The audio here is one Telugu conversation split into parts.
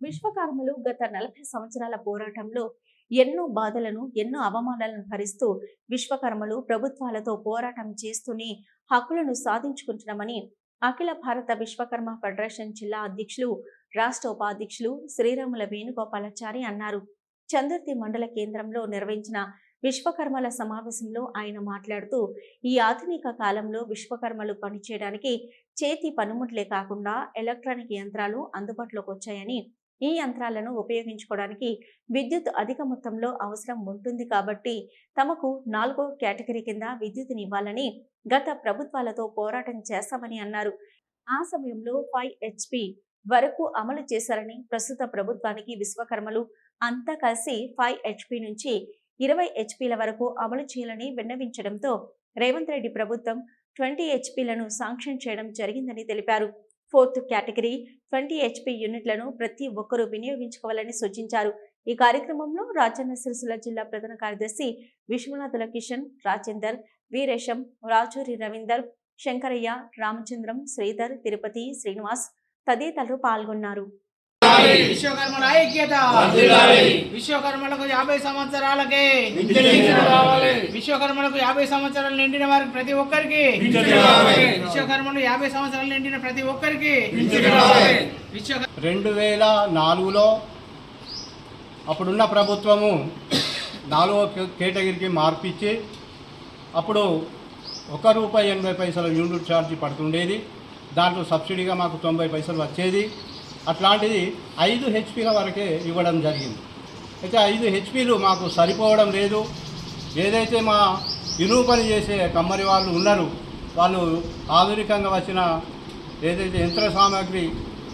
విశ్వకర్మలు గత నలభై సంవత్సరాల పోరాటంలో ఎన్నో బాధలను ఎన్నో అవమానాలను భరిస్తూ విశ్వకర్మలు ప్రభుత్వాలతో పోరాటం చేస్తూనే హక్కులను సాధించుకుంటున్నామని అఖిల భారత విశ్వకర్మ ఫెడరేషన్ జిల్లా అధ్యక్షులు రాష్ట్ర ఉపాధ్యక్షులు శ్రీరాముల వేణుగోపాలాచారి అన్నారు. చందుర్తి మండల కేంద్రంలో నిర్వహించిన విశ్వకర్మల సమావేశంలో ఆయన మాట్లాడుతూ ఈ ఆధునిక కాలంలో విశ్వకర్మలు పనిచేయడానికి చేతి పనిముట్లే కాకుండా ఎలక్ట్రానిక్ యంత్రాలు అందుబాటులోకి వచ్చాయని ఈ యంత్రాలను ఉపయోగించుకోవడానికి విద్యుత్ అధిక మొత్తంలో అవసరం ఉంటుంది కాబట్టి తమకు నాలుగో కేటగిరీ కింద విద్యుత్నివ్వాలని గత ప్రభుత్వాలతో పోరాటం చేస్తామని అన్నారు. ఆ సమయంలో ఫైవ్ హెచ్పి వరకు అమలు చేశారని ప్రస్తుత ప్రభుత్వానికి విశ్వకర్మలు అంతా కలిసి ఫైవ్ హెచ్పి నుంచి ఇరవై హెచ్పీల వరకు అమలు చేయాలని విన్నవించడంతో రేవంత్ రెడ్డి ప్రభుత్వం ట్వంటీ హెచ్పీలను శాంక్షన్ చేయడం జరిగిందని తెలిపారు. ఫోర్త్ కేటగిరీ ట్వంటీ హెచ్పి యూనిట్లను ప్రతి ఒక్కరూ వినియోగించుకోవాలని సూచించారు. ఈ కార్యక్రమంలో రాజన్న సిరిసిల్ల జిల్లా ప్రధాన కార్యదర్శి విశ్వనాథుల కిషన్ రాజేందర్ వీరేశం రాచూరి రవీందర్ శంకరయ్య రామచంద్రం శ్రీధర్ తిరుపతి శ్రీనివాస్ తదితరులు పాల్గొన్నారు. విశ్వకర్మల ఐక్యత విశ్వకర్మలకు యాభై సంవత్సరాలకే విశ్వకర్మలకు యాభై సంవత్సరాలు నిండిన వారికి ప్రతి ఒక్కరికి విశ్వకర్మలు యాభై సంవత్సరాలు నిండిన ప్రతి ఒక్కరికి రెండు వేల నాలుగులో అప్పుడున్న ప్రభుత్వము నాలుగో కేటగిరీకి మార్పిచ్చి అప్పుడు ఒక రూపాయి ఎనభై పైసల యూనిట్ ఛార్జీ పడుతుండేది. దాంట్లో సబ్సిడీగా మాకు తొంభై పైసలు వచ్చేది. అట్లాంటిది ఐదు హెచ్పీల వరకే ఇవ్వడం జరిగింది. అయితే ఐదు హెచ్పీలు మాకు సరిపోవడం లేదు. ఏదైతే మా ఇనుము పని చేసే కమ్మరి వాళ్ళు ఉన్నారు వాళ్ళు ఆధునికంగా వచ్చిన ఏదైతే యంత్ర సామాగ్రి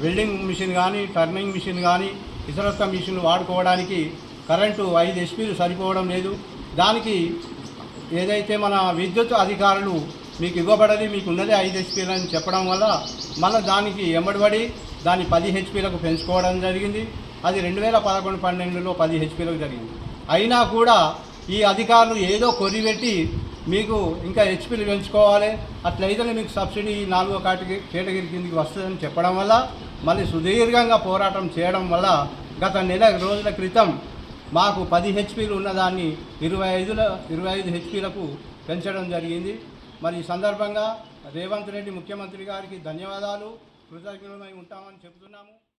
వెల్డింగ్ మిషన్ కానీ టర్నింగ్ మిషన్ కానీ ఇతరత్వ మిషన్ వాడుకోవడానికి కరెంటు ఐదు హెచ్పీలు సరిపోవడం లేదు. దానికి ఏదైతే మన విద్యుత్ అధికారులు మీకు ఇవ్వబడది మీకు ఉన్నది ఐదు హెచ్పీలు అని చెప్పడం వల్ల మళ్ళీ దానికి ఎంబడిబడి దాన్ని పది హెచ్పీలకు పెంచుకోవడం జరిగింది. అది రెండు వేల పదకొండు పన్నెండులో పది హెచ్పీలకు జరిగింది. అయినా కూడా ఈ అధికారులు ఏదో కొరిపెట్టి మీకు ఇంకా హెచ్పీలు పెంచుకోవాలి. అట్లయితేనే మీకు సబ్సిడీ నాలుగో కాటికి కేటగిరీ కిందకి వస్తుందని చెప్పడం వల్ల మళ్ళీ సుదీర్ఘంగా పోరాటం చేయడం వల్ల గత నెల రోజుల క్రితం మాకు పది హెచ్పీలు ఉన్నదాన్ని ఇరవై ఐదుల ఇరవై ఐదు హెచ్పీలకు పెంచడం జరిగింది. మరి ఈ సందర్భంగా రేవంత్ రెడ్డి ముఖ్యమంత్రి గారికి ధన్యవాదాలు. కృతజ్ఞులమై ఉంటామని చెబుతున్నాము.